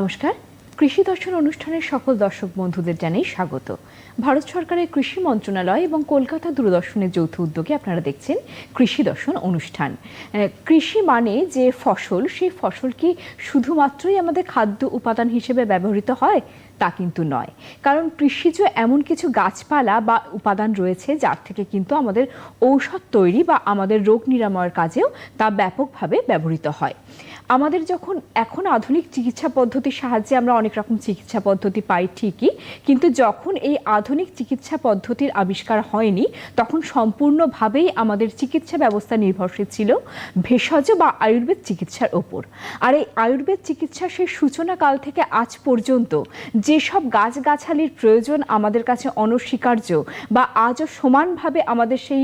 নমস্কার। কৃষি দর্শন অনুষ্ঠানের সকল দর্শক বন্ধুদের জানাই স্বাগত। ভারত সরকারের কৃষি মন্ত্রণালয় এবং কলকাতা দূরদর্শনের যৌথ উদ্যোগে আপনারা দেখছেন কৃষি দর্শন অনুষ্ঠান। কৃষি মানে যে ফসল, সেই ফসল কি শুধুমাত্রই আমাদের খাদ্য উপাদান হিসেবে ব্যবহৃত হয়? তা কিন্তু নয়। কারণ কৃষিজ এমন কিছু গাছপালা বা উপাদান রয়েছে যার থেকে কিন্তু আমাদের ঔষধ তৈরি বা আমাদের রোগ নিরাময়ের কাজেও তা ব্যাপকভাবে ব্যবহৃত হয়। আমাদের যখন এখন আধুনিক চিকিৎসা পদ্ধতির সাহায্যে আমরা অনেক রকম চিকিৎসা পদ্ধতি পাই ঠিকই, কিন্তু যখন এই আধুনিক চিকিৎসা পদ্ধতির আবিষ্কার হয়নি, তখন সম্পূর্ণভাবেই আমাদের চিকিৎসা ব্যবস্থা নির্ভরশীল ছিল ভেষজ বা আয়ুর্বেদ চিকিৎসার ওপর। আর এই আয়ুর্বেদ চিকিৎসা সেই সূচনাকাল থেকে আজ পর্যন্ত যেসব গাছগাছালির প্রয়োজন আমাদের কাছে অনস্বীকার্য বা আজও সমানভাবে আমাদের সেই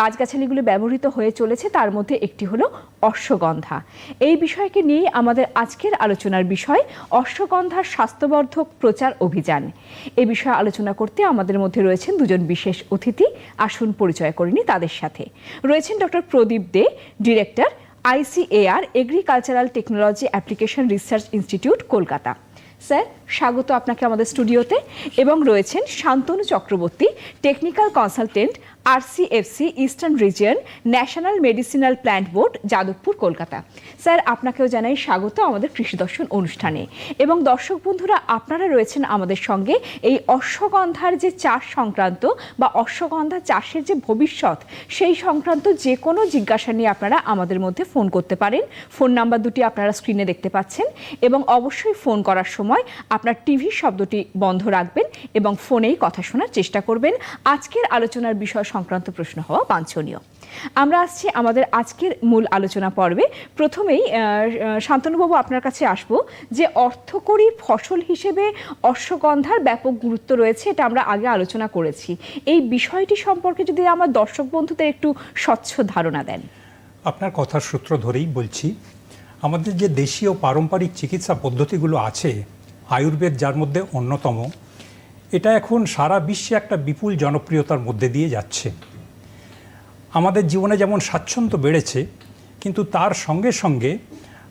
গাছগাছালিগুলো ব্যবহৃত হয়ে চলেছে, তার মধ্যে একটি হলো অশ্বগন্ধা। এই বিষয়কে নিয়ে আমাদের আজকের আলোচনার বিষয়, অশ্বগন্ধার স্বাস্থ্যবর্ধক প্রচার অভিযান। এ বিষয়ে আলোচনা করতে আমাদের মধ্যে রয়েছেন দুজন বিশেষ অতিথি। আসুন পরিচয় করিনি তাদের সাথে। রয়েছেন doctor Pradip De, director ICAR, agricultural technology application research institute, Kolkata. Sir স্বাগত আপনাকে আমাদের স্টুডিওতে। এবং রয়েছেন শান্তনু চক্রবর্তী টেকনিক্যাল কনসালটেন্ট আর RCFC eastern region national medicinal plant board Jadavpur, Kolkata. Sir, আপনাকেও জানাই স্বাগত আমাদের কৃষি দর্শন অনুষ্ঠানে। এবং দর্শক বন্ধুরা, আপনারা রয়েছেন আমাদের সঙ্গে এই অশ্বগন্ধার যে চাষ সংক্রান্ত বা অশ্বগন্ধা চাষের যে ভবিষ্যৎ, সেই সংক্রান্ত যে কোনো জিজ্ঞাসা নিয়ে আপনারা আমাদের মধ্যে ফোন করতে পারেন। ফোন নাম্বার দুটি আপনারা স্ক্রিনে দেখতে পাচ্ছেন। এবং অবশ্যই ফোন করার সময় আপনার টিভির শব্দটি বন্ধ রাখবেন এবং ফোনেই কথা শোনার চেষ্টা করবেন। আজকের আলোচনার বিষয় সংক্রান্ত প্রশ্ন হওয়া বাঞ্ছনীয়। আমরা আসছি আমাদের আজকের মূল আলোচনা পর্বে। প্রথমেই শান্তনুবাবু আপনার কাছে আসব যে অর্থকরী ফসল হিসেবে অশ্বগন্ধার ব্যাপক গুরুত্ব রয়েছে, এটা আমরা আগে আলোচনা করেছি। এই বিষয়টি সম্পর্কে যদি আমার দর্শক বন্ধুদের একটু স্বচ্ছ ধারণা দেন। আপনার কথার সূত্র ধরেই বলছি, আমাদের যে দেশীয় পারম্পরিক চিকিৎসা পদ্ধতিগুলো আছে আয়ুর্বেদ যার মধ্যে অন্যতম, এটা এখন সারা বিশ্বে একটা বিপুল জনপ্রিয়তার মধ্যে দিয়ে যাচ্ছে। আমাদের জীবনে যেমন স্বাচ্ছন্দ্য বেড়েছে, কিন্তু তার সঙ্গে সঙ্গে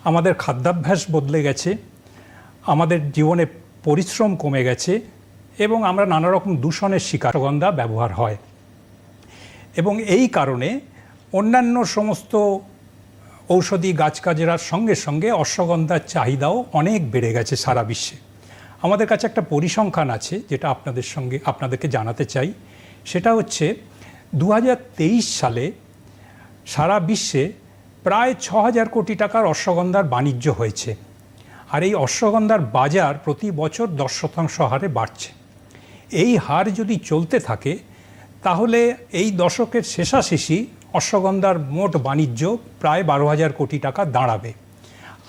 আমাদের খাদ্যাভ্যাস বদলে গেছে, আমাদের জীবনে পরিশ্রম কমে গেছে এবং আমরা নানা রকম দূষণের শিকার গন্ধা ব্যবহার হয়। এবং এই কারণে অন্যান্য সমস্ত ঔষধি গাছগাছরার সঙ্গে সঙ্গে অশ্বগন্ধার চাহিদাও অনেক বেড়ে গেছে সারা বিশ্বে। আমাদের কাছে একটা পরিসংখ্যান আছে যেটা আপনাদের সঙ্গে আপনাদেরকে জানাতে চাই। সেটা হচ্ছে দু হাজার তেইশ সালে সারা বিশ্বে প্রায় ছ হাজার কোটি টাকার অশ্বগন্ধার বাণিজ্য হয়েছে। আর এই অশ্বগন্ধার বাজার প্রতি বছর দশ শতাংশ হারে বাড়ছে। এই হার যদি চলতে থাকে, তাহলে এই দশকের শেষাশেষি অশ্বগন্ধার মোট বাণিজ্য প্রায় বারো হাজার কোটি টাকা দাঁড়াবে।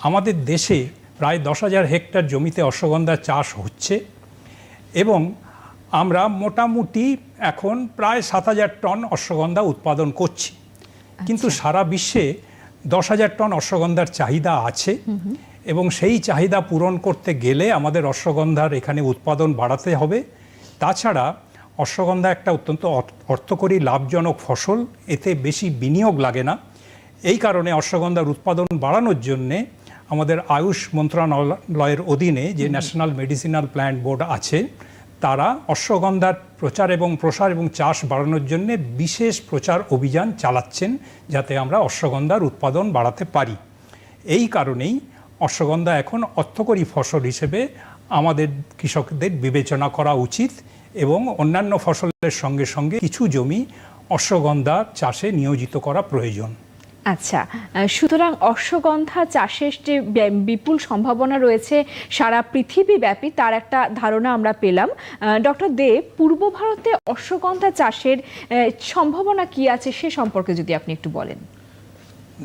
আমাদের দেশে প্রায় দশ হাজার হেক্টর জমিতে অশ্বগন্ধার চাষ হচ্ছে এবং আমরা মোটামুটি এখন প্রায় সাত হাজার টন অশ্বগন্ধা উৎপাদন করছি। কিন্তু সারা বিশ্বে দশ হাজার টন অশ্বগন্ধার চাহিদা আছে এবং সেই চাহিদা পূরণ করতে গেলে আমাদের অশ্বগন্ধার এখানে উৎপাদন বাড়াতে হবে। তাছাড়া অশ্বগন্ধা একটা অত্যন্ত অর্থকরী লাভজনক ফসল। এতে বেশি বিনিয়োগ লাগে না। এই কারণে অশ্বগন্ধার উৎপাদন বাড়ানোর জন্যে আমাদের আয়ুষ মন্ত্রণালয়ের অধীনে যে ন্যাশনাল মেডিসিনাল প্ল্যান্ট বোর্ড আছে তারা অশ্বগন্ধার প্রচার এবং প্রসার এবং চাষ বাড়ানোর জন্য বিশেষ প্রচার অভিযান চালাচ্ছেন যাতে আমরা অশ্বগন্ধার উৎপাদন বাড়াতে পারি। এই কারণেই অশ্বগন্ধা এখন অর্থকরী ফসল হিসেবে আমাদের কৃষকদের বিবেচনা করা উচিত এবং অন্যান্য ফসলের সঙ্গে সঙ্গে কিছু জমি অশ্বগন্ধা চাষে নিয়োজিত করা প্রয়োজন। আচ্ছা সুতরাং অশ্বগন্ধা চাষের যে বিপুল সম্ভাবনা রয়েছে সারা পৃথিবীব্যাপী তার একটা ধারণা আমরা পেলাম। ডক্টর দে পূর্ব ভারতে অশ্বগন্ধা চাষের সম্ভাবনা কি আছে সে সম্পর্কে যদি আপনি একটু বলেন।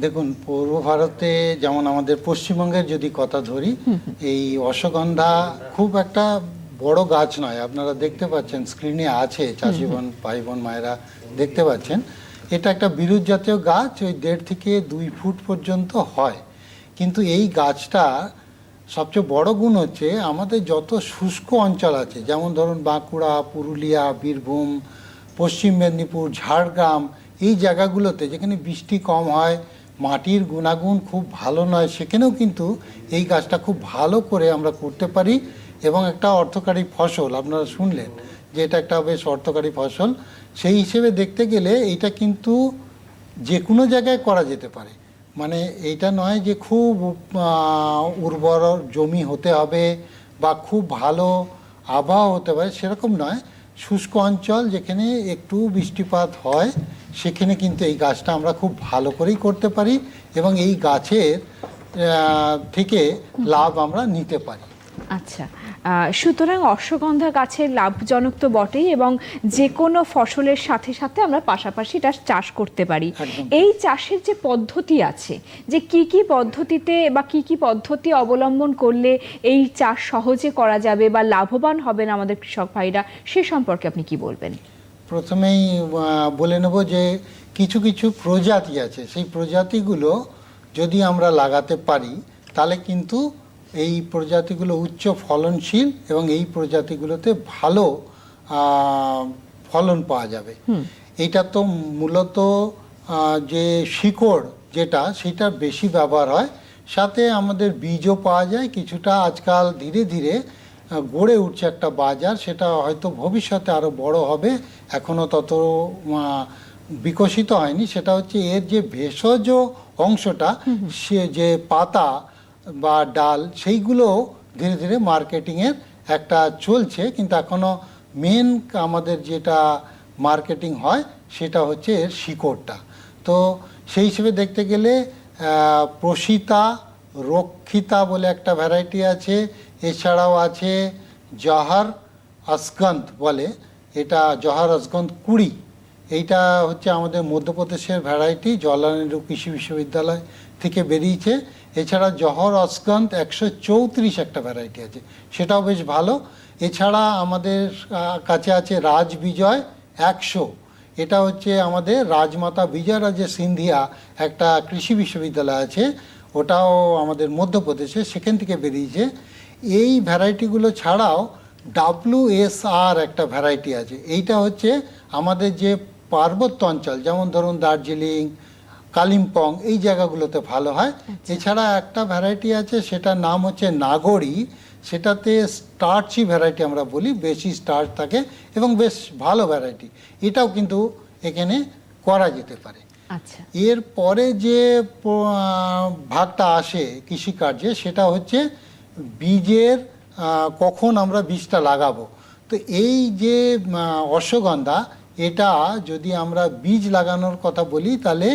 দেখুন পূর্ব ভারতে যেমন আমাদের পশ্চিমবঙ্গের যদি কথা ধরি এই অশ্বগন্ধা খুব একটা বড় গাছ নয়। আপনারা দেখতে পাচ্ছেন স্ক্রিনে আছে চাষি বোন ভাই বোন মায়েরা দেখতে পাচ্ছেন। এটা একটা বিরুৎ জাতীয় গাছ, ওই দেড় থেকে দুই ফুট পর্যন্ত হয়। কিন্তু এই গাছটা সবচেয়ে বড় গুণ হচ্ছে, আমাদের যত শুষ্ক অঞ্চল আছে, যেমন ধরুন বাঁকুড়া, পুরুলিয়া, বীরভূম, পশ্চিম মেদিনীপুর, ঝাড়গ্রাম, এই জায়গাগুলোতে যেখানে বৃষ্টি কম হয়, মাটির গুণাগুণ খুব ভালো নয়, সেখানেও কিন্তু এই গাছটা খুব ভালো করে আমরা করতে পারি এবং একটা অর্থকারী ফসল, আপনারা শুনলেন যে এটা একটা বেশ অর্থকারী ফসল। সেই হিসেবে দেখতে গেলে এটা কিন্তু যে কোনো জায়গায় করা যেতে পারে। মানে এইটা নয় যে খুব উর্বর জমি হতে হবে বা খুব ভালো আবহাওয়া হতে পারে, সেরকম নয়। শুষ্ক অঞ্চল যেখানে একটু বৃষ্টিপাত হয়, সেখানে কিন্তু এই গাছটা আমরা খুব ভালো করেই করতে পারি এবং এই গাছের থেকে লাভ আমরা নিতে পারি। আচ্ছা সুতরাং অশ্বগন্ধা গাছের লাভজনক তো বটেই এবং যে কোনো ফসলের সাথে সাথে আমরা পাশাপাশি এটা চাষ করতে পারি। এই চাষের যে পদ্ধতি আছে যে কি কি পদ্ধতিতে বা কি কি পদ্ধতি অবলম্বন করলে এই চাষ সহজে করা যাবে বা লাভবান হবেন আমাদের কৃষক ভাইরা সে সম্পর্কে আপনি কি বলবেন? প্রথমেই বলে নেব যে কিছু কিছু প্রজাতি আছে। সেই প্রজাতিগুলো যদি আমরা লাগাতে পারি তাহলে কিন্তু এই প্রজাতিগুলো উচ্চ ফলনশীল এবং এই প্রজাতিগুলোতে ভালো ফলন পাওয়া যাবে। এটা তো মূলত যে শিকড় যেটা সেটা বেশি ব্যবহার হয়। সাথে আমাদের বীজও পাওয়া যায়। কিছুটা আজকাল ধীরে ধীরে গড়ে উঠছে একটা বাজার। সেটা হয়তো ভবিষ্যতে আরও বড় হবে। এখনও তত বিকশিত হয়নি। সেটা হচ্ছে এর যে ভেষজ অংশটা সে যে পাতা বা ডাল, সেইগুলো ধীরে ধীরে মার্কেটিংয়ের একটা চলছে। কিন্তু এখনও মেন আমাদের যেটা মার্কেটিং হয়, সেটা হচ্ছে এর শিকড়টা। তো সেই হিসেবে দেখতে গেলে প্রসিতা, রক্ষিতা বলে একটা ভ্যারাইটি আছে। এছাড়াও আছে জহার আসগন্ধ বলে। এটা জহার আসগন্ধ কুড়ি। এইটা হচ্ছে আমাদের মধ্যপ্রদেশের ভ্যারাইটি জওয়াহরলাল নেহরু কৃষি বিশ্ববিদ্যালয় থেকে বেরিয়েছে। এছাড়া জহর অস্কন্ত একশো চৌত্রিশ একটা ভ্যারাইটি আছে। সেটাও বেশ ভালো। এছাড়া আমাদের কাছে আছে রাজ বিজয় একশো। এটা হচ্ছে আমাদের রাজমাতা বিজয়রাজে সিন্ধিয়া একটা কৃষি বিশ্ববিদ্যালয় আছে। ওটাও আমাদের মধ্যপ্রদেশে, সেখান থেকে বেরিয়েছে। এই ভ্যারাইটিগুলো ছাড়াও ডাব্লু এস আর একটা ভ্যারাইটি আছে। এইটা হচ্ছে আমাদের যে পার্বত্য অঞ্চল, যেমন ধরুন দার্জিলিং কালিম্পং এই জায়গাগুলোতে ভালো হয়। এছাড়া একটা ভ্যারাইটি আছে সেটার নাম হচ্ছে নাগরি। সেটাতে স্টার্চি ভ্যারাইটি আমরা বলি বেশি স্টার্চ থাকে এবং বেশ ভালো ভ্যারাইটি এটাও কিন্তু এখানে করা যেতে পারে। আচ্ছা। এর পরে যে ভাগটা আসে কৃষিকার্যে সেটা হচ্ছে বীজের কখন আমরা বীজটা লাগাবো। তো এই যে অশ্বগন্ধা এটা যদি আমরা বীজ লাগানোর কথা বলি তাহলে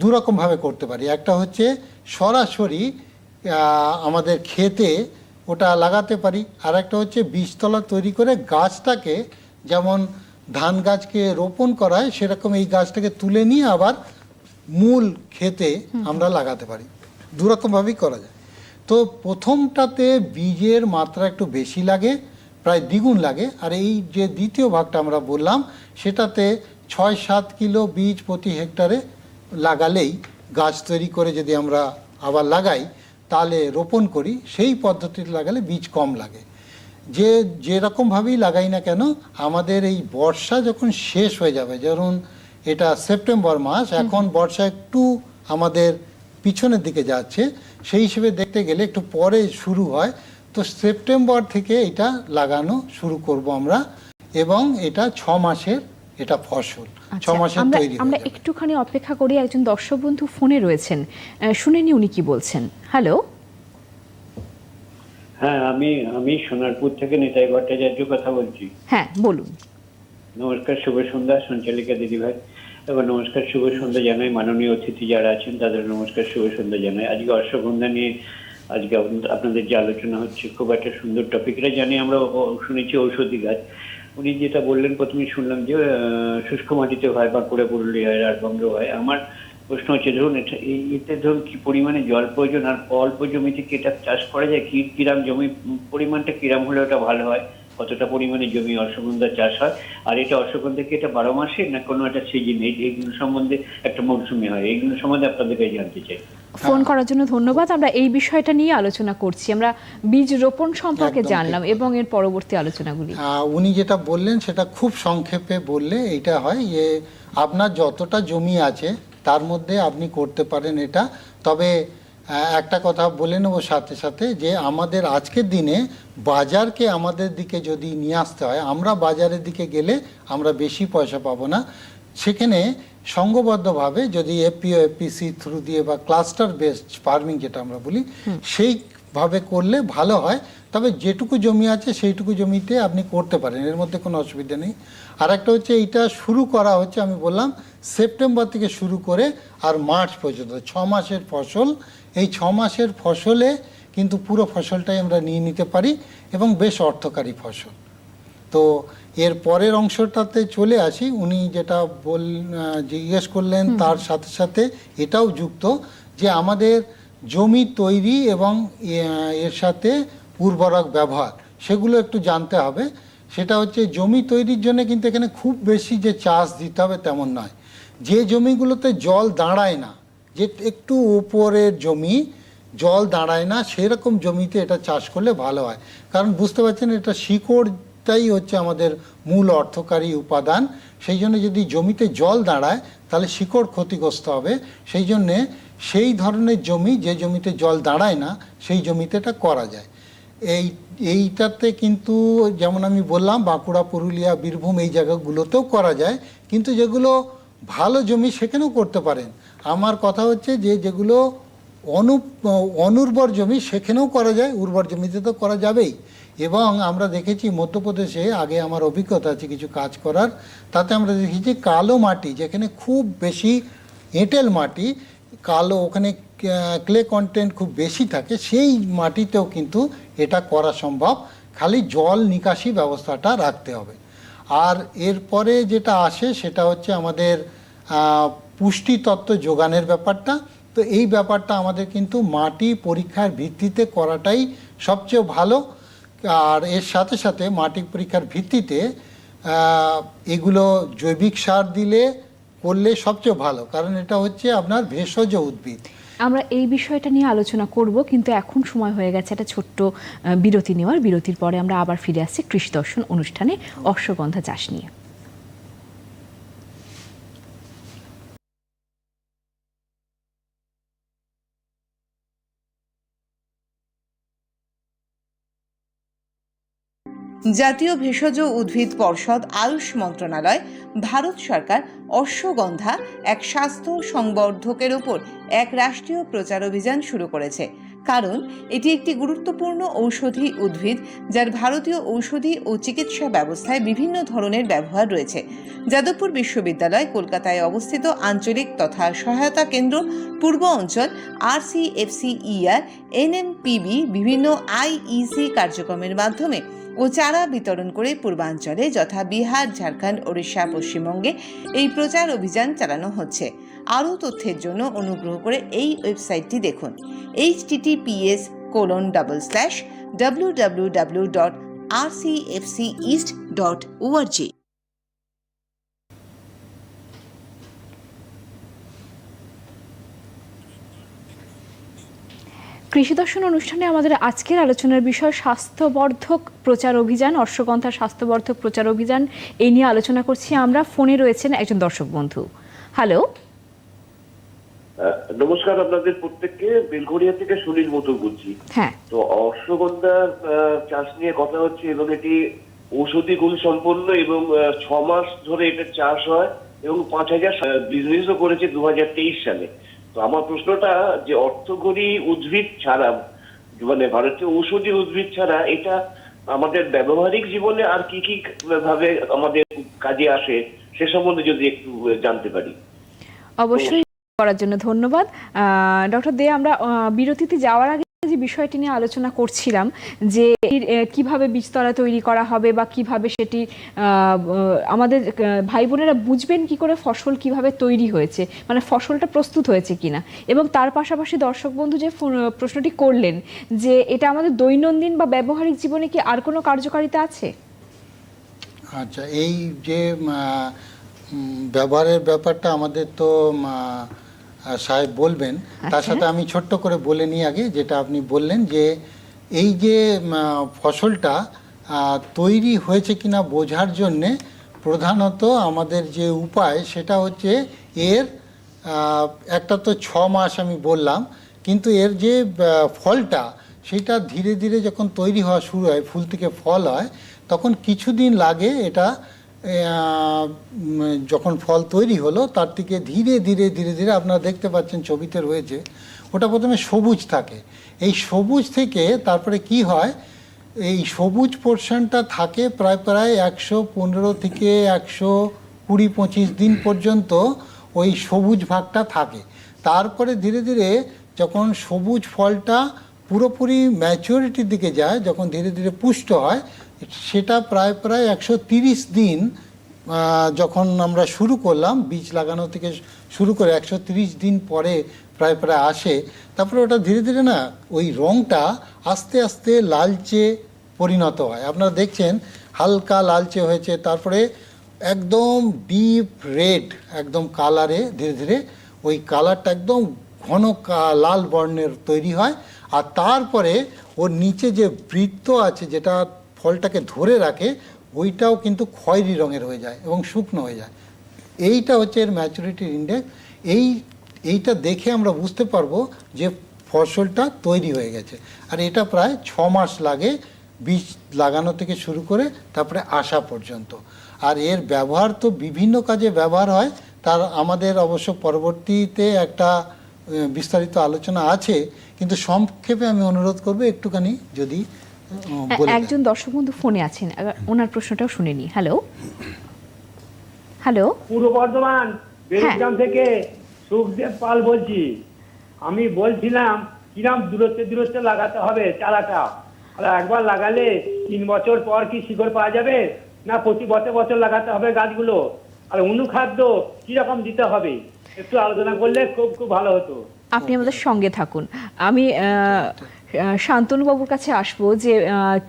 দুরকমভাবে করতে পারি। একটা হচ্ছে সরাসরি আমাদের খেতে ওটা লাগাতে পারি। আর একটা হচ্ছে বীজতলা তৈরি করে গাছটাকে যেমন ধান গাছকে রোপণ করায় সেরকম এই গাছটাকে তুলে নিয়ে আবার মূল খেতে আমরা লাগাতে পারি। দুরকমভাবেই করা যায়। তো প্রথমটাতে বীজের মাত্রা একটু বেশি লাগে প্রায় দ্বিগুণ লাগে। আর এই যে দ্বিতীয় ভাগটা আমরা বললাম সেটাতে ছয় সাত কিলো বীজ প্রতি হেক্টরে লাগালেই গাছ তৈরি করে যদি আমরা আবার লাগাই তাহলে রোপণ করি সেই পদ্ধতিতে লাগালে বীজ কম লাগে। যে যেরকমভাবেই লাগাই না কেন আমাদের এই বর্ষা যখন শেষ হয়ে যাবে ধরুন এটা সেপ্টেম্বর মাস এখন বর্ষা একটু আমাদের পিছনের দিকে যাচ্ছে সেই হিসেবে দেখতে গেলে একটু পরে শুরু হয় তো সেপ্টেম্বর থেকে এটা লাগানো শুরু করব আমরা এবং এটা ছ মাসের এটা ফসল। ছ আচ্ছা মাসের তৈরি আমরা একটুখানি অপেক্ষা করি একজন দর্শক বন্ধু ফোনে রয়েছেন। আহ, শুনে নি উনি কি বলছেন? হ্যালো? হ্যাঁ আমি আমি সোনারপুর থেকে নিতাই ভট্টাচার্য কথা বলছি। হ্যাঁ বলুন। নমস্কার শুভ সন্ধ্যা সঞ্চালিকা দিদিভাই এবং নমস্কার শুভ সন্ধ্যা জানাই মাননীয় অতিথি যারা আছেন তাদের নমস্কার শুভ সন্ধ্যা জানাই। আজকে অশ্বগন্ধা নিয়ে আজকে আপনাদের- আপনাদের যে আলোচনা হচ্ছে খুব একটা সুন্দর টপিকটা জানি আমরা শুনেছি ঔষধি গাছ। উনি যেটা বললেন, প্রথমে শুনলাম যে শুষ্ক মাটিতে হয় বা করে পুরুলিয়ায় রাজবঙ্গ হয়। আমার প্রশ্ন হচ্ছে, ধরুন এই, এতে ধরুন কি পরিমাণে জল প্রয়োজন আর অল্প জমিতে কি এটা চাষ করা যায়? কি, কিরাম জমি, পরিমাণটা কিরাম হলে ওটা ভালো হয়? কতটা পরিমাণে জমি অশ্বগন্ধা চাষ হয়? আর এটা অশ্বগন্ধা কি এটা বারো মাসে, না কোনো একটা সিজন এইগুলো সম্বন্ধে একটা মৌসুমি হয়। এইগুলো সম্বন্ধে আপনাদের কাছে জানতে চাই। ফোন করার জন্য ধন্যবাদ। আমরা এই বিষয়টা নিয়ে আলোচনা করছি। আমরা বীজ রোপণ সম্পর্কে জানলাম এবং এর পরবর্তী আলোচনাগুলি। উনি যেটা বললেন সেটা খুব সংক্ষেপে বললে এইটা হয় যে আপনার যতটা জমি আছে তার মধ্যে আপনি করতে পারেন এটা। তবে একটা কথা বলে নেব সাথে সাথে যে আমাদের আজকের দিনে বাজারকে আমাদের দিকে যদি নিয়ে আসতে হয় আমরা বাজারের দিকে গেলে আমরা বেশি পয়সা পাবো না। সেখানে সংঘবদ্ধভাবে যদি এপিও এপিসি থ্রু দিয়ে বা ক্লাস্টার বেসড ফার্মিং যেটা আমরা বলি সেইভাবে করলে ভালো হয়। তবে যেটুকু জমি আছে সেইটুকু জমিতে আপনি করতে পারেন এর মধ্যে কোনো অসুবিধা নেই। আর একটা হচ্ছে এইটা শুরু করা হচ্ছে আমি বললাম সেপ্টেম্বর থেকে শুরু করে আর মার্চ পর্যন্ত ছ মাসের ফসল। এই ছ মাসের ফসলে কিন্তু পুরো ফসলটাই আমরা নিয়ে নিতে পারি এবং বেশ অর্থকারী ফসল। তো এর পরের অংশটাতে চলে আসি। উনি যেটা বল জিজ্ঞেস করলেন তার সাথে সাথে এটাও যুক্ত যে আমাদের জমি তৈরি এবং এর সাথে উর্বরক ব্যবহার সেগুলো একটু জানতে হবে। সেটা হচ্ছে জমি তৈরির জন্য কিন্তু এখানে খুব বেশি যে চাষ দিতে হবে তেমন নয়। যে জমিগুলোতে জল দাঁড়ায় না যে একটু উপরের জমি জল দাঁড়ায় না সেরকম জমিতে এটা চাষ করলে ভালো হয়। কারণ বুঝতে পারছেন এটা শিকড়টাই হচ্ছে আমাদের মূল অর্থকারী উপাদান। সেই জন্য যদি জমিতে জল দাঁড়ায়, তাহলে শিকড় ক্ষতিগ্রস্ত হবে। সেই জন্যে সেই ধরনের জমি, যে জমিতে জল দাঁড়ায় না, সেই জমিতে এটা করা যায়। এই, এইটাতে কিন্তু যেমন আমি বললাম, বাঁকুড়া, পুরুলিয়া, বীরভূম এই জায়গাগুলোতেও করা যায়। কিন্তু যেগুলো ভালো জমি সেখানেও করতে পারেন। আমার কথা হচ্ছে যে, যেগুলো অনু অনুর্বর জমি সেখানেও করা যায়, উর্বর জমিতে তো করা যাবেই। এবং আমরা দেখেছি মধ্যপ্রদেশে আগে আমার অভিজ্ঞতা আছে কিছু কাজ করার, তাতে আমরা দেখেছি কালো মাটি, যেখানে খুব বেশি এঁটেল মাটি, কালো ওখানে ক্লে কন্টেন্ট খুব বেশি থাকে, সেই মাটিতেও কিন্তু এটা করা সম্ভব। খালি জল নিকাশি ব্যবস্থাটা রাখতে হবে। আর এরপরে যেটা আসে সেটা হচ্ছে আমাদের পুষ্টি তত্ত্ব যোগানের ব্যাপারটা। তো এই ব্যাপারটা আমাদের কিন্তু মাটি পরীক্ষার ভিত্তিতে করাটাই সবচেয়ে ভালো। আর এর সাথে সাথে মাটি পরীক্ষার ভিত্তিতে এগুলো জৈবিক সার দিলে করলে সবচেয়ে ভালো। কারণ এটা হচ্ছে আপনার ভেষজ উদ্ভিদ। আমরা এই বিষয়টা নিয়ে আলোচনা করব, কিন্তু এখন সময় হয়ে গেছে একটা ছোট্ট বিরতি নেওয়ার। বিরতির পরে আমরা আবার ফিরে আসছি কৃষি দর্শন অনুষ্ঠানে অশ্বগন্ধা চাষ নিয়ে। জাতীয় ভেষজ উদ্ভিদ পর্ষদ আয়ুষ মন্ত্রণালয়, ভারত সরকার অশ্বগন্ধা এক স্বাস্থ্য সংবর্ধকের ওপর এক রাষ্ট্রীয় প্রচার অভিযান শুরু করেছে। কারণ, এটি একটি গুরুত্বপূর্ণ ঔষধি উদ্ভিদ যার ভারতীয় ঔষধি ও চিকিৎসা ব্যবস্থায় বিভিন্ন ধরনের ব্যবহার রয়েছে। যাদবপুর বিশ্ববিদ্যালয়, কলকাতায় অবস্থিত আঞ্চলিক তথা সহায়তা কেন্দ্র, পূর্ব অঞ্চল R C F C ER NMPB, বিভিন্ন আইইসি কার্যক্রমের মাধ্যমে ও চারা বিতরণ করে পূর্বাঞ্চলে যথা বিহার, ঝাড়খণ্ড, ওড়িশা, পশ্চিমবঙ্গে এই প্রচার অভিযান চালানো হচ্ছে। আরও তথ্যের জন্য অনুগ্রহ করে এই ওয়েবসাইটটি দেখুন। H TTPS colon double slash W W W dot R C F C east dot ORG কৃষি দর্শন অনুষ্ঠানে আমাদের আজকের আলোচনার বিষয় স্বাস্থ্যবর্ধক প্রচার অভিযান অশ্বগন্ধা স্বাস্থ্যবর্ধক প্রচার অভিযান। এই নিয়ে আলোচনা করছি আমরা। ফোনে রয়েছেন একজন দর্শক বন্ধু। হ্যালো। নমস্কার আপনাদের প্রত্যেককে। বেলঘড়িয়া থেকে সুনীল মতো বলছি। হ্যাঁ। তো অশ্বগন্ধার চাষ নিয়ে কথা হচ্ছে এবং এটি ঔষধি গুণ সম্পন্ন এবং ছ মাস ধরে এটা চাষ হয় এবং পাঁচ হাজার বিজনেসও করেছে দুহাজার তেইশ সালে। আমার প্রশ্নটা যে অর্থকরী উদ্ভিদ ছাড়া মানে ভারতীয় ঔষধি উদ্ভিদ ছাড়া এটা আমাদের ব্যবহারিক জীবনে আর কি কি ভাবে আমাদের কাজে আসে সে সম্বন্ধে যদি একটু জানতে পারি। অবশ্যই করার জন্য ধন্যবাদ। ডক্টর দে, আমরা বিরতিতে যাওয়ার আগে যে বিষয়টি নিয়ে আলোচনা করছিলাম, যে কীভাবে বীজতলা তৈরি করা হবে বা কীভাবে সেটি আমাদের ভাই বোনেরা বুঝবেন কি করে ফসল কীভাবে তৈরি হয়েছে মানে ফসলটা প্রস্তুত হয়েছে কিনা। এবং তার পাশাপাশি দর্শক বন্ধু যে প্রশ্নটি করলেন, যে এটা আমাদের দৈনন্দিন বা ব্যবহারিক জীবনে কি আর কোনো কার্যকারিতা আছে? আচ্ছা এই যে ব্যবহারের ব্যাপারটা আমাদের তো সাহেব বলবেন তার আচ্ছা। সাথে আমি ছোট্ট করে বলে নিই আগে যেটা আপনি বললেন যে এই যে ফসলটা তৈরি হয়েছে কিনা বোঝার জন্যে প্রধানত আমাদের যে উপায় সেটা হচ্ছে এর একটা তো ছ মাস আমি বললাম কিন্তু এর যে ফলটা সেটা ধীরে ধীরে যখন তৈরি হওয়া শুরু হয় ফুল থেকে ফল হয় তখন কিছুদিন লাগে এটা যখন ফল তৈরি হলো, তার থেকে ধীরে ধীরে ধীরে ধীরে আপনারা দেখতে পাচ্ছেন ছবিতে রয়েছে, ওটা প্রথমে সবুজ থাকে। এই সবুজ থেকে তারপরে কি হয়, এই সবুজ পোর্শনটা থাকে প্রায় প্রায় একশো পনেরো থেকে একশো কুড়ি পঁচিশ দিন পর্যন্ত ওই সবুজ ভাগটা থাকে। তারপরে ধীরে ধীরে যখন সবুজ ফলটা পুরোপুরি ম্যাচুরিটির দিকে যায়, যখন ধীরে ধীরে পুষ্ট হয় সেটা প্রায় প্রায় একশো দিন যখন আমরা শুরু করলাম, বীজ লাগানো থেকে শুরু করে একশো দিন পরে প্রায় প্রায় আসে, তারপরে ওটা ধীরে ধীরে না ওই রঙটা আস্তে আস্তে লালচে পরিণত হয়। আপনারা দেখছেন, হালকা লালচে হয়েছে, তারপরে একদম ডিপ রেড, একদম কালারে ধীরে ধীরে ওই কালারটা একদম ঘন লাল বর্ণের তৈরি হয়। আর তারপরে ওর নিচে যে বৃত্ত আছে, যেটা ফলটাকে ধরে রাখে, ওইটাও কিন্তু খয়েরি রঙের হয়ে যায় এবং শুকনো হয়ে যায়। এইটা হচ্ছে এর ম্যাচুরিটির ইন্ডেক্স এই, এইটা দেখে আমরা বুঝতে পারব যে ফসলটা তৈরি হয়ে গেছে। আর এটা প্রায় ছ মাস লাগে বীজ লাগানো থেকে শুরু করে তারপরে আসা পর্যন্ত। আর এর ব্যবহার তো বিভিন্ন কাজে ব্যবহার হয়। তার আমাদের অবশ্য পরবর্তীতে একটা বিস্তারিত আলোচনা আছে। কিন্তু সংক্ষেপে আমি অনুরোধ করব একটুখানি যদি। একজন দর্শক বন্ধু ফোনে আছেন। ওনার প্রশ্নটাও শুনে নি। হ্যালো? হ্যালো? পূর্ব বর্ধমান বেলগ্রাম থেকে সুখদেব পাল বলছি। আমি বলছিলাম কিরাম দূরত্বে দূরত্বে লাগাতে হবে চারাটা? একবার লাগালে তিন বছর পর কি শিকড় পাওয়া যাবে? না প্রতি বছর বছর লাগাতে হবে গাছগুলো? আর অনুখাদ্য কীরকম দিতে হবে? একটু আলোচনা করলে খুব খুব ভালো হতো। আপনি আমাদের সঙ্গে থাকুন। আমি শান্তনুবাবুর কাছে আসব যে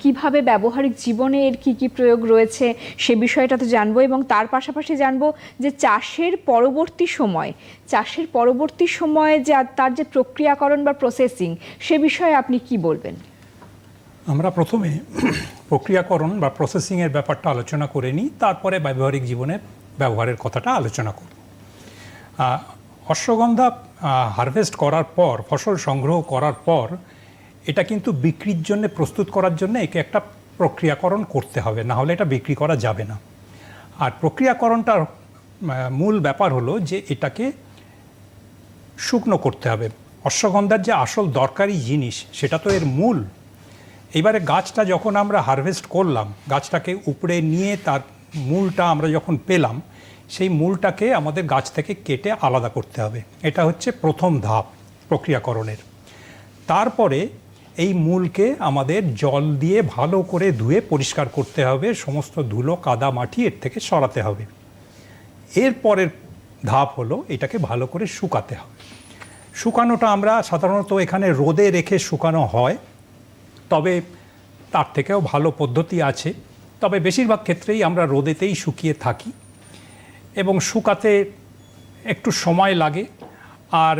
কীভাবে ব্যবহারিক জীবনে এর কী কী প্রয়োগ রয়েছে সে বিষয়টা তো জানব এবং তার পাশাপাশি জানব যে চাষের পরবর্তী সময়, চাষের পরবর্তী সময়ে যে তার যে প্রক্রিয়াকরণ বা প্রসেসিং সে বিষয়ে আপনি কি বলবেন? আমরা প্রথমে প্রক্রিয়াকরণ বা প্রসেসিংয়ের ব্যাপারটা আলোচনা করে নিই, তারপরে ব্যবহারিক জীবনে ব্যবহারের কথাটা আলোচনা করব। অশ্বগন্ধা হারভেস্ট করার পর, ফসল সংগ্রহ করার পর এটা কিন্তু বিক্রির জন্য প্রস্তুত করার জন্য একে একটা প্রক্রিয়াকরণ করতে হবে, না হলে এটা বিক্রি করা যাবে না। আর প্রক্রিয়াকরণটার মূল ব্যাপার হলো যে এটাকে শুকনো করতে হবে। অশ্বগন্ধার যে আসল দরকারি জিনিস, সেটা তো এর মূল। এবারে গাছটা যখন আমরা হারভেস্ট করলাম, গাছটাকে উপড়ে নিয়ে তার মূলটা আমরা যখন পেলাম, সেই মূলটাকে আমাদের গাছ থেকে কেটে আলাদা করতে হবে। এটা হচ্ছে প্রথম ধাপ প্রক্রিয়াকরণের। তারপরে এই মূলকে আমাদের জল দিয়ে ভালো করে ধুয়ে পরিষ্কার করতে হবে, সমস্ত ধুলো, কাদা, মাটি এর থেকে সরাতে হবে। এর পরের ধাপ হলো এটাকে ভালো করে শুকাতে হবে। শুকানোটা আমরা সাধারণত এখানে রোদে রেখে শুকানো হয়, তবে তার থেকেও ভালো পদ্ধতি আছে। তবে বেশিরভাগ ক্ষেত্রেই আমরা রোদেতেই শুকিয়ে থাকি এবং শুকাতে একটু সময় লাগে। আর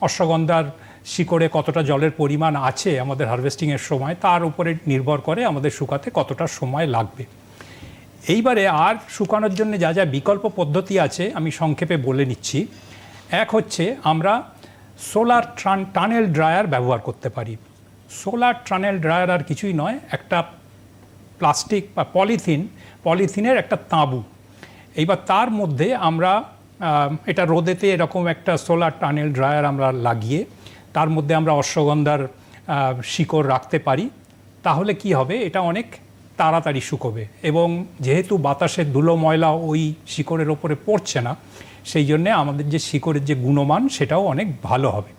অশ্বগন্ধার শিকড়ে কতটা জলের পরিমাণ আছে আমাদের হারভেস্টিংয়ের সময়, তার উপরে নির্ভর করে আমাদের শুকাতে কতটা সময় লাগবে। এইবারে আর শুকানোর জন্য যা যা বিকল্প পদ্ধতি আছে, আমি সংক্ষেপে বলে নিচ্ছি। এক হচ্ছে আমরা সোলার ট্রান টানেল ড্রায়ার ব্যবহার করতে পারি। সোলার টানেল ড্রায়ার আর কিছুই নয়, একটা প্লাস্টিক বা পলিথিন পলিথিনের একটা তাঁবু। এইবার তার মধ্যে আমরা এটা রোদেতে এরকম একটা সোলার টানেল ড্রায়ার আমরা লাগিয়ে তার মধ্যে আমরা অশ্বগন্ধার শিকড় রাখতে পারি, তাহলে কি হবে? এটা অনেক তাড়াতাড়ি শুকোবে। এবং যেহেতু বাতাসের ধুলো ময়লা ওই শিকড়ের ওপরে পড়ছে না, সেই জন্যে আমাদের যে শিকড়ের যে গুণমান, সেটাও অনেক ভালো হবে।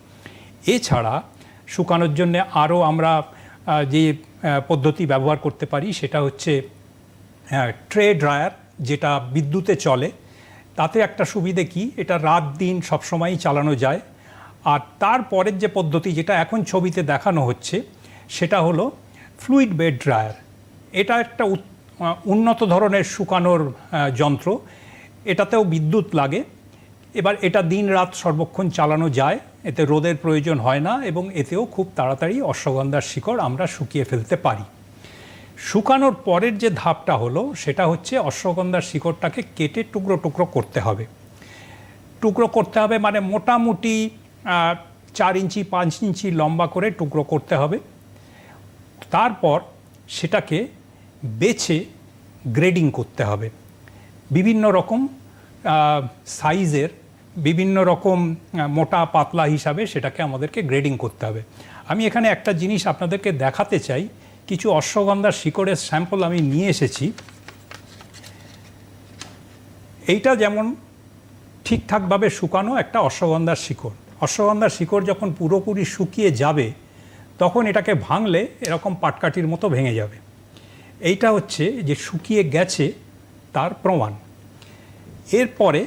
এছাড়া শুকানোর জন্য আরও আমরা যে পদ্ধতি ব্যবহার করতে পারি, সেটা হচ্ছে ট্রে ড্রায়ার, যেটা বিদ্যুতে চলে। তাতে একটা সুবিধে কি? এটা রাত দিন সবসময়ই চালানো যায়। আর তারপরের যে পদ্ধতি যেটা এখন ছবিতে দেখানো হচ্ছে, সেটা হলো ফ্লুইড বেড ড্রায়ার এটা একটা উন্নত ধরনের শুকানোর যন্ত্র। এটাতেও বিদ্যুৎ লাগে। এবার এটা দিন রাত সর্বক্ষণ চালানো যায়। এতে রোদের প্রয়োজন হয় না এবং এতেও খুব তাড়াতাড়ি অশ্বগন্ধার শিকড় আমরা শুকিয়ে ফেলতে পারি। শুকানোর পরের যে ধাপটা হলো, সেটা হচ্ছে অশ্বগন্ধার শিকড়টাকে কেটে টুকরো টুকরো করতে হবে। টুকরো করতে হবে মানে মোটামুটি চার ইঞ্চি, পাঁচ ইঞ্চি লম্বা করে টুকরো করতে হবে। তারপর সেটাকে বেছে গ্রেডিং করতে হবে। বিভিন্ন রকম সাইজের বিভিন্ন রকম মোটা, পাতলা হিসাবে সেটাকে আমাদেরকে গ্রেডিং করতে হবে। আমি এখানে একটা জিনিস আপনাদেরকে দেখাতে চাই। কিছু অশ্বগন্ধার শিকড়ের স্যাম্পল আমি নিয়ে এসেছি। এইটা যেমন ঠিকঠাকভাবে শুকানো একটা অশ্বগন্ধার শিকড় অশ্বগন্ধার শিকড় যখন পুরোপুরি শুকিয়ে যাবে, তখন এটাকে ভাঙলে এরকম পাটকাঠির মতো ভেঙে যাবে। এইটা হচ্ছে যে শুকিয়ে গেছে তার প্রমাণ। এরপরে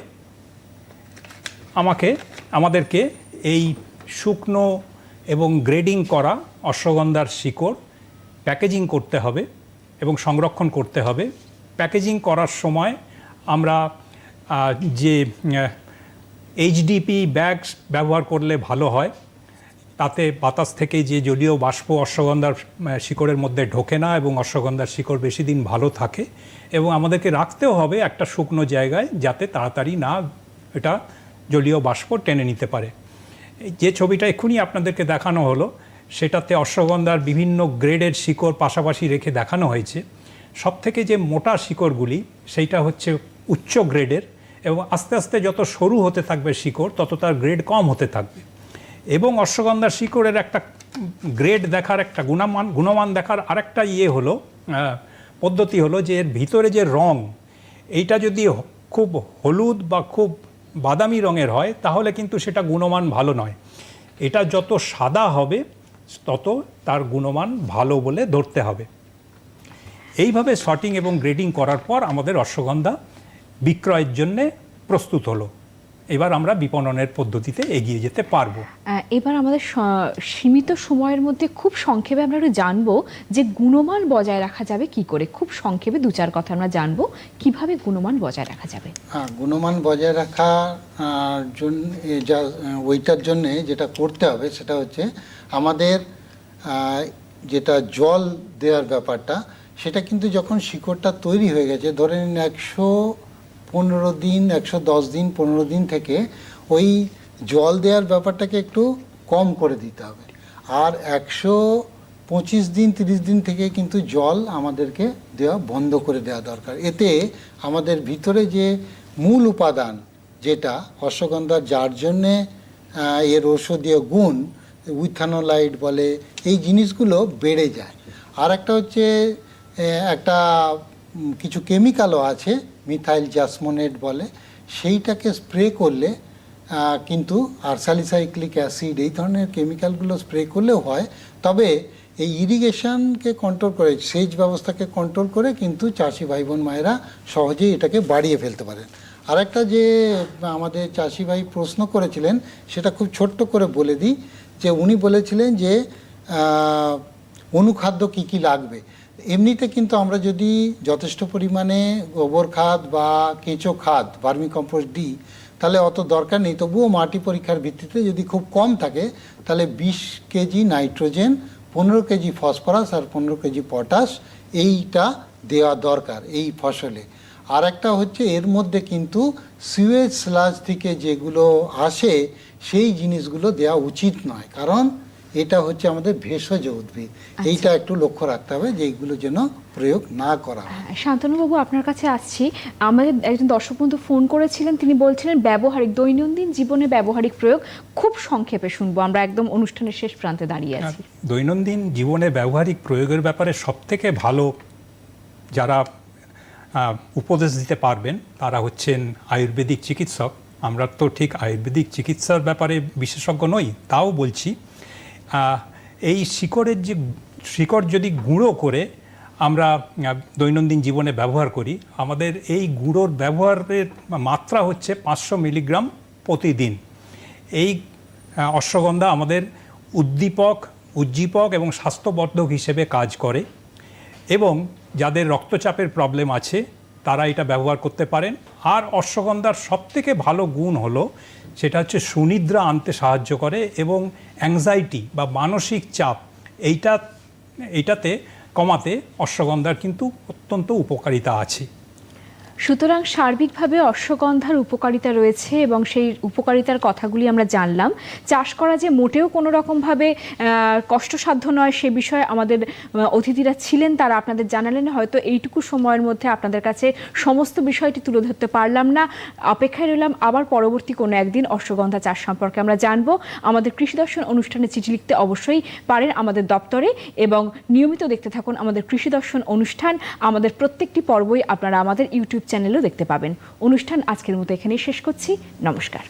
আমাকে, আমাদেরকে এই শুকনো এবং গ্রেডিং করা অশ্বগন্ধার শিকড় প্যাকেজিং করতে হবে এবং সংরক্ষণ করতে হবে। প্যাকেজিং করার সময় আমরা যে এইচডিপি ব্যাগস ব্যবহার করলে ভালো হয়। তাতে বাতাস থেকে যে জলীয় বাষ্প অশ্বগন্ধার শিকড়ের মধ্যে ঢোকে না এবং অশ্বগন্ধার শিকড় বেশি দিন ভালো থাকে এবং আমাদেরকে রাখতেও হবে একটা শুকনো জায়গায় যাতে তাড়াতাড়ি না এটা জলীয় বাষ্প টেনে নিতে পারে। যে ছবিটা এক্ষুনি আপনাদেরকে দেখানো হলো, সেটাতে অশ্বগন্ধার বিভিন্ন গ্রেডের শিকড় পাশাপাশি রেখে দেখানো হয়েছে। সব থেকে যে মোটা শিকড়গুলি, সেইটা হচ্ছে উচ্চ গ্রেডের। এবং আস্তে আস্তে যত সরু হতে থাকবে শিকড়, তত তার গ্রেড কম হতে থাকবে। এবং অশ্বগন্ধার শিকড়ের একটা গ্রেড দেখার একটা গুণমান গুণমান দেখার আরেকটা ইয়ে হলো পদ্ধতি হলো যে এর ভিতরে যে রং, এইটা যদি খুব হলুদ বা খুব বাদামি রঙের হয়, তাহলে কিন্তু সেটা গুণমান ভালো নয়। এটা যত সাদা হবে, তত তার গুণমান ভালো বলে ধরতে হবে। এইভাবে শর্টিং এবং গ্রেডিং করার পর আমাদের অশ্বগন্ধা বিক্রয়ের জন্যে প্রস্তুত হলো। এবার আমরা বিপণনের পদ্ধতিতে এগিয়ে যেতে পারব। এবার আমাদের সীমিত সময়ের মধ্যে খুব সংক্ষেপে আমরা একটু জানব যে গুণমান বজায় রাখা যাবে কি করে। খুব সংক্ষেপে দু চার কথা আমরা জানব কীভাবে গুণমান বজায় রাখা যাবে। হ্যাঁ গুণমান বজায় রাখার জন্য যা ওইটার জন্য যেটা করতে হবে সেটা হচ্ছে আমাদের যেটা জল দেওয়ার ব্যাপারটা সেটা কিন্তু যখন শিকড়টা তৈরি হয়ে গেছে ধরে নিন একশো পনেরো দিন, একশো দশ দিন, পনেরো দিন থেকে ওই জল দেওয়ার ব্যাপারটাকে একটু কম করে দিতে হবে। আর একশো পঁচিশ দিন, তিরিশ দিন থেকে কিন্তু জল আমাদেরকে দেওয়া বন্ধ করে দেওয়া দরকার। এতে আমাদের ভিতরে যে মূল উপাদান যেটা অশ্বগন্ধার যার জন্যে এর ঔষধীয় গুণ উইথানোলাইট বলে, এই জিনিসগুলো বেড়ে যায়। আর একটা হচ্ছে একটা কিছু কেমিক্যালও আছে, মিথাইল জাসমোনেট বলে, সেইটাকে স্প্রে করলে কিন্তু আর স্যালিসাইক্লিক অ্যাসিড, এই ধরনের কেমিক্যালগুলো স্প্রে করলেও হয়। তবে এই ইরিগেশনকে কন্ট্রোল করে, সেচ ব্যবস্থাকে কন্ট্রোল করে কিন্তু চাষি ভাই বোন মায়েরা সহজেই এটাকে বাড়িয়ে ফেলতে পারেন। আরেকটা যে, আমাদের চাষি ভাই প্রশ্ন করেছিলেন, সেটা খুব ছোট্ট করে বলে দিই, যে উনি বলেছিলেন যে অনুখাদ্য কি কি লাগবে? এমনিতে কিন্তু আমরা যদি যথেষ্ট পরিমাণে গোবর খাদ বা কেঁচো খাদ, ভার্মি কম্পোস্ট দিই, তাহলে অত দরকার নেই। তবুও মাটি পরীক্ষার ভিত্তিতে যদি খুব কম থাকে, তাহলে বিশ কেজি নাইট্রোজেন, পনেরো কেজি ফসফরাস আর পনেরো কেজি পটাশ এইটা দেওয়া দরকার এই ফসলে। আর একটা হচ্ছে এর মধ্যে কিন্তু সিওয়েজ স্লাজ থেকে যেগুলো আসে, সেই জিনিসগুলো দেওয়া উচিত নয়। কারণ এটা হচ্ছে আমাদের ভেষজ উদ্ভিদ। এইটা একটু লক্ষ্য রাখতে হবে যে এইগুলো যেন প্রয়োগ না করা হয়। শান্তনুবাবু আপনার কাছে আসছি। আমাদের একজন দর্শক বন্ধু ফোন করেছিলেন তিনি বলছিলেন ব্যবহারিক দৈনন্দিন জীবনে ব্যবহারিক প্রয়োগ খুব সংক্ষেপে শুনব। আমরা একদম অনুষ্ঠানের শেষ প্রান্তে দাঁড়িয়ে আছি। দৈনন্দিন জীবনে ব্যবহারিক প্রয়োগের ব্যাপারে সবথেকে ভালো যারা উপদেশ দিতে পারবেন তারা হচ্ছেন আয়ুর্বেদিক চিকিৎসক। আমরা তো ঠিক আয়ুর্বেদিক চিকিৎসার ব্যাপারে বিশেষজ্ঞ নই তাও বলছি এই শিকড়ের যে শিকড় যদি গুঁড়ো করে আমরা দৈনন্দিন জীবনে ব্যবহার করি, আমাদের এই গুঁড়োর ব্যবহারের মাত্রা হচ্ছে পাঁচশো মিলিগ্রাম প্রতিদিন। এই অশ্বগন্ধা আমাদের উদ্দীপক, উজ্জীবক এবং স্বাস্থ্যবর্ধক হিসেবে কাজ করে এবং যাদের রক্তচাপের প্রবলেম আছে, তারা এটা ব্যবহার করতে পারেন। আর অশ্বগন্ধার সবথেকে ভালো গুণ হলো, সেটা হচ্ছে সুনিদ্রা আনতে সাহায্য করে এবং অ্যাংজাইটি বা মানসিক চাপ, এইটা, এইটাতে কমাতে অশ্বগন্ধার কিন্তু অত্যন্ত উপকারিতা আছে। সুতরাং সার্বিকভাবে অশ্বগন্ধার উপকারিতা রয়েছে এবং সেই উপকারিতার কথাগুলি আমরা জানলাম। চাষ করা যে মোটেও কোনো রকমভাবে কষ্টসাধ্য নয় সে বিষয়ে আমাদের অতিথিরা ছিলেন, তারা আপনাদের জানালেন। হয়তো এইটুকু সময়ের মধ্যে আপনাদের কাছে সমস্ত বিষয়টি তুলে ধরতে পারলাম না। অপেক্ষায় রইলাম আবার পরবর্তী কোনো একদিন অশ্বগন্ধা চাষ সম্পর্কে আমরা জানব। আমাদের কৃষি দর্শন অনুষ্ঠানে চিঠি লিখতে অবশ্যই পারেন আমাদের দপ্তরে এবং নিয়মিত দেখতে থাকুন আমাদের কৃষি দর্শন অনুষ্ঠান। আমাদের প্রত্যেকটি পর্বই আপনারা আমাদের ইউটিউব চ্যানেলেও দেখতে পাবেন। অনুষ্ঠান আজকের মতো এখানেই শেষ করছি। নমস্কার।